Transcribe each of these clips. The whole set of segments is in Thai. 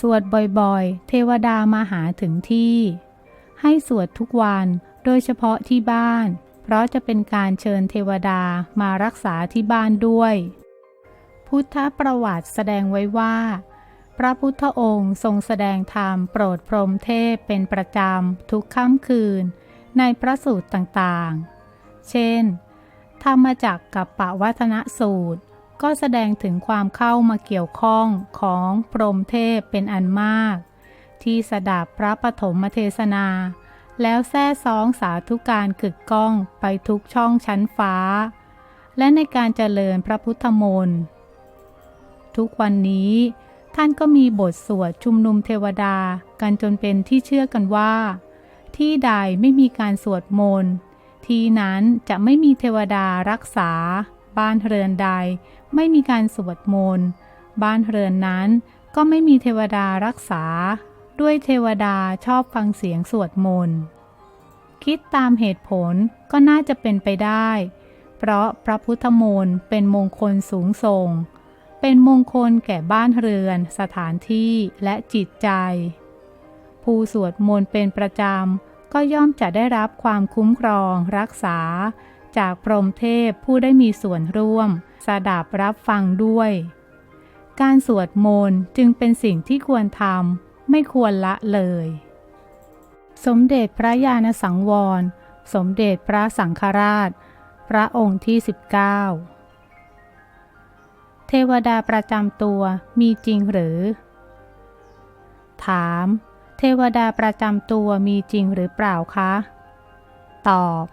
สวดบ่อยๆ เทวดามาหาถึงที่ ให้สวดทุกวันโดยเฉพาะที่บ้าน เพราะจะเป็นการเชิญเทวดามารักษาที่บ้านด้วย พุทธประวัติแสดงไว้ว่า พระพุทธองค์ทรงแสดงธรรมโปรดพรหมเทพเป็นประจำทุกค่ำคืน ในพระสูตรต่างๆ เช่น ธรรมจักกับปวัฒนสูตร ก็แสดงถึงความเข้ามาเกี่ยวข้องของพรหมเทพเป็นอันมาก ที่สดับพระปฐมเทศนา แล้วแท้ซองสาธุการกึกก้องไปทุกช่องชั้นฟ้า และในการเจริญพระพุทธมนต์ทุกวันนี้ท่านก็มีบทสวดชุมนุมเทวดากันจนเป็นที่เชื่อกันว่า ที่ใดไม่มีการสวดมนต์ที่นั้นจะไม่มีเทวดารักษา บ้านเรือนใดไม่มีการสวดมนต์บ้านเรือนนั้นก็ไม่มีเทวดารักษา ด้วยเทวดาชอบฟังเสียงสวดมนต์คิดตามเหตุผลก็น่าจะเป็นไปได้ เพราะพระพุทธมนต์เป็นมงคลสูงส่ง เป็นมงคลแก่บ้านเรือน สถานที่และจิตใจ ผู้สวดมนต์เป็นประจำก็ย่อมจะได้รับความคุ้มครองรักษา จากพรหมเทพผู้ได้มีส่วนร่วม สดับรับฟังด้วย การสวดมนต์จึงเป็นสิ่งที่ควรทำไม่ควรละเลย สมเด็จพระญาณสังวร สมเด็จพระสังฆราช พระองค์ที่ 19 เทวดาประจำตัวมีจริงหรือ ถาม เทวดาประจำตัวมีจริงหรือเปล่าคะ ตอบ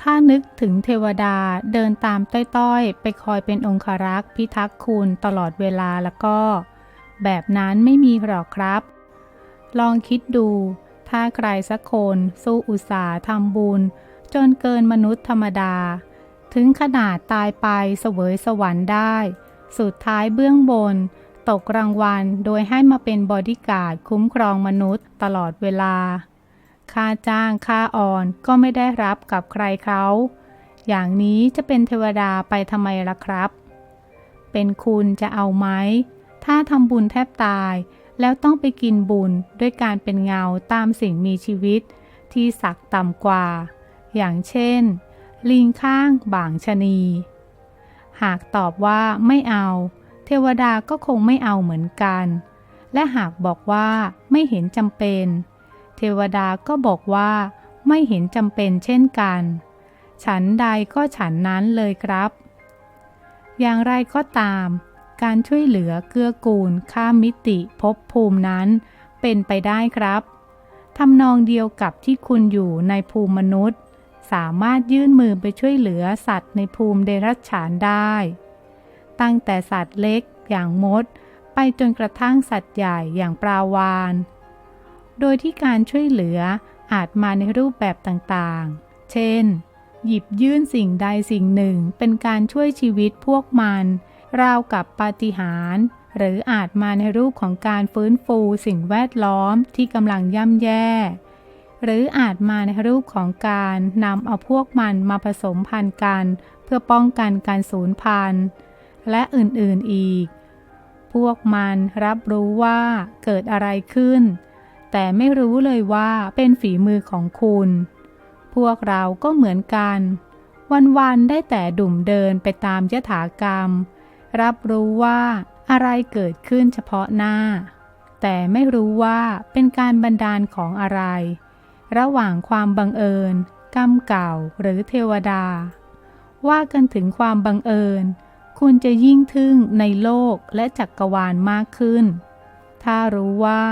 ถ้านึกถึงเทวดาเดินตามต้อยๆ ไปคอยเป็นองคารักษ์พิทักษ์คุณตลอดเวลาแล้วก็ แบบนั้นไม่มีหรอกครับ ลองคิดดู ถ้าใครสักคนสู้อุตสาห์ทำบุญ จนเกินมนุษย์ธรรมดา ถึงขนาดตายไปเสวยสวรรค์ได้ สุดท้ายเบื้องบน ตกรางวัลโดยให้มาเป็นบอดี้การ์ดคุ้มครองมนุษย์ตลอดเวลา ค่าจ้างค่าอ่อนก็ไม่ได้รับกับใครเขาอย่างนี้จะเป็นเทวดาไปทำไมล่ะครับ เป็นคุณจะเอาไหม ถ้าทำบุญแทบตาย แล้วต้องไปกินบุญด้วยการเป็นเงาตามสิ่งมีชีวิต ที่สักต่ำกว่า อย่างเช่น ลิงข้างบ่างชะนี หากตอบว่าไม่เอา เทวดาก็คงไม่เอาเหมือนกัน และหากบอกว่าไม่เห็นจำเป็น เทวดาก็บอกว่าไม่เห็นจำเป็นเช่นกัน ฉันใดก็ฉันนั้นเลยครับ อย่างไรก็ตาม การช่วยเหลือเกื้อกูลข้ามมิติภพภูมินั้น เป็นไปได้ครับทำนองเดียวกับที่คุณอยู่ในภูมิมนุษย์ สามารถยื่นมือไปช่วยเหลือสัตว์ในภูมิเดรัจฉานได้ ตั้งแต่สัตว์เล็กอย่างมด ไปจนกระทั่งสัตว์ใหญ่อย่างปลาวาน โดยที่การช่วยเหลืออาจมาในรูปแบบต่างๆ เช่น หยิบยื่นสิ่งใดสิ่งหนึ่งเป็นการช่วยชีวิตพวกมัน ราวกับปาฏิหาริย์หรืออาจมาในรูปของการฟื้นฟูสิ่งแวดล้อมที่กำลังย่ำแย่ หรืออาจมาในรูปของการนำเอาพวกมันมาผสมพันธุ์กัน เพื่อป้องกันการสูญพันธุ์ และอื่นๆอีก พวกมันรับรู้ว่าเกิดอะไรขึ้น แต่ไม่รู้เลยว่าเป็นฝีมือของคุณ พวกเราก็เหมือนกัน วันๆได้แต่ดุ่มเดินไปตามยถากรรม รับรู้ว่าอะไรเกิดขึ้นเฉพาะหน้า แต่ไม่รู้ว่าเป็นการบันดาลของอะไร ระหว่างความบังเอิญ กรรมเก่าหรือเทวดา ว่ากันถึงความบังเอิญ คุณจะยิ่งทึ่งในโลกและจักกรวาลมากขึ้น ถ้ารู้ว่า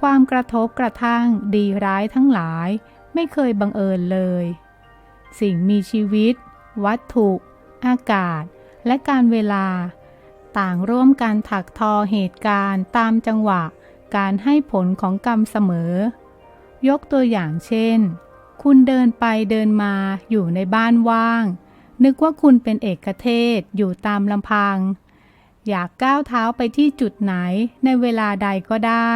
ความกระทบกระทั่งดีร้ายทั้งหลายไม่เคยบังเอิญเลย สิ่งมีชีวิต วัตถุ อากาศ และการเวลา ต่างร่วมกันถักทอเหตุการณ์ตามจังหวะการให้ผลของกรรมเสมอ ยกตัวอย่างเช่น คุณเดินไปเดินมาอยู่ในบ้านว่าง นึกว่าคุณเป็นเอกเทศอยู่ตามลำพัง อยากก้าวเท้าไปที่จุดไหนในเวลาใดก็ได้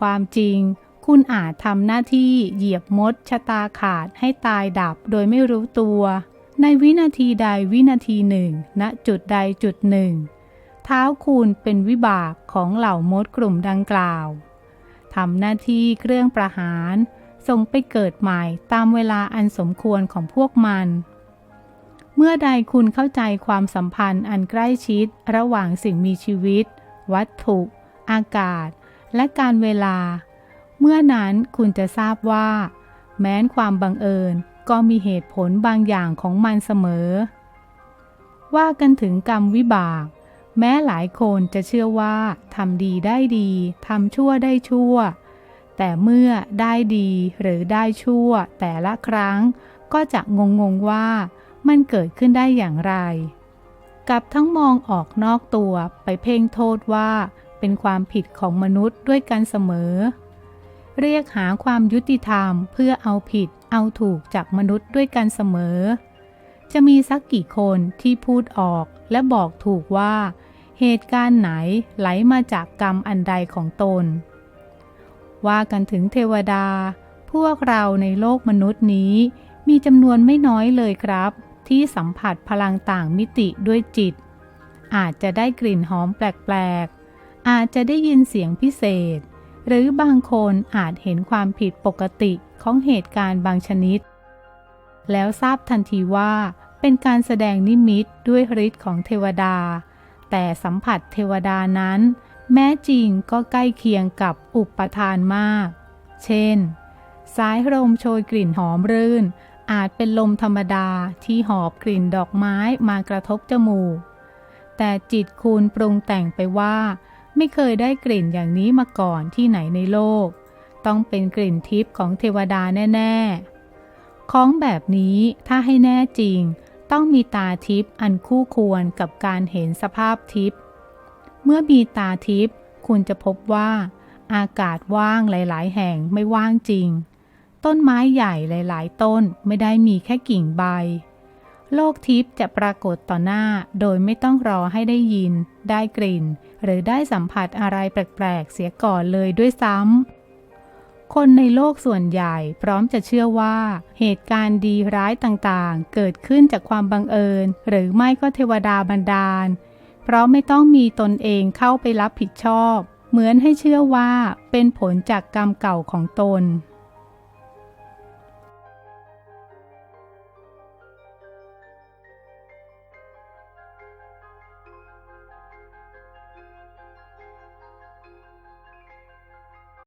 ความจริง คุณอาจทำหน้าที่เหยียบมดชะตาขาดให้ตายดับโดยไม่รู้ตัว ในวินาทีใดวินาทีหนึ่งณจุดใดจุดหนึ่ง เท้าคูณเป็นวิบากของเหล่ามดกลุ่มดังกล่าวทำหน้าที่เครื่องประหารส่งไปเกิดใหม่ตามเวลาอันสมควรของพวกมัน เมื่อใดคุณเข้าใจความสัมพันธ์อันใกล้ชิดระหว่างสิ่งมีชีวิต วัตถุ อากาศ และการเวลา เมื่อนั้นคุณจะทราบว่า แม้นความบังเอิญก็มีเหตุผลบางอย่างของมันเสมอ ว่ากันถึงกรรมวิบาก แม้หลายคนจะเชื่อว่าทำดีได้ดีทำชั่วได้ชั่ว แต่เมื่อได้ดีหรือได้ชั่ว แต่ละครั้ง ก็จะงงงๆว่ามันเกิดขึ้นได้อย่างไร กับทั้งมองออกนอกตัวไปเพ่งโทษว่า เป็นความผิดของมนุษย์ด้วยกันเสมอ เรียกหาความยุติธรรมเพื่อเอาผิดเอาถูกจากมนุษย์ด้วยกันเสมอ จะมีสักกี่คนที่พูดออกและบอกถูกว่า เหตุการณ์ไหนไหลมาจากกรรมอันใดของตน ว่ากันถึงเทวดา พวกเราในโลกมนุษย์นี้มีจำนวนไม่น้อยเลยครับ ที่สัมผัสพลังต่างมิติด้วยจิต อาจจะได้กลิ่นหอมแปลก อาจจะได้ยินเสียงพิเศษ หรือบางคนอาจเห็นความผิดปกติของเหตุการณ์บางชนิด แล้วทราบทันทีว่า เป็นการแสดงนิมิตด้วยฤทธิ์ของเทวดา แต่สัมผัสเทวดานั้น แม้จริงก็ใกล้เคียงกับอุปทานมาก เช่น สายลมโชยกลิ่นหอมรื่น อาจเป็นลมธรรมดาที่หอบกลิ่นดอกไม้มากระทบจมูก แต่จิตคุณปรุงแต่งไปว่า ไม่เคยได้กลิ่นอย่างนี้มาก่อนที่ไหนในโลก ต้องเป็นกลิ่นทิพย์ของเทวดาแน่ ๆ ของแบบนี้ถ้าให้แน่จริง ต้องมีตาทิพย์อันคู่ควรกับการเห็นสภาพทิพย์เมื่อมีตาทิพย์คุณจะพบว่าอากาศว่างหลาย ๆ แห่งไม่ว่างจริง ต้นไม้ใหญ่หลาย ๆ ต้นไม่ได้มีแค่กิ่งใบ โลกทิพย์จะปรากฏต่อหน้าโดยไม่ต้องรอให้ได้ยิน ได้กลิ่น หรือได้สัมผัสอะไรแปลกๆ เสียก่อนเลยด้วยซ้ำ คนในโลกส่วนใหญ่พร้อมจะเชื่อว่า เหตุการณ์ดีร้ายต่างๆ เกิดขึ้นจากความบังเอิญ หรือไม่ก็เทวดาบันดาล เพราะไม่ต้องมีตนเองเข้าไปรับผิดชอบ เหมือนให้เชื่อว่าเป็นผลจากกรรมเก่าของตน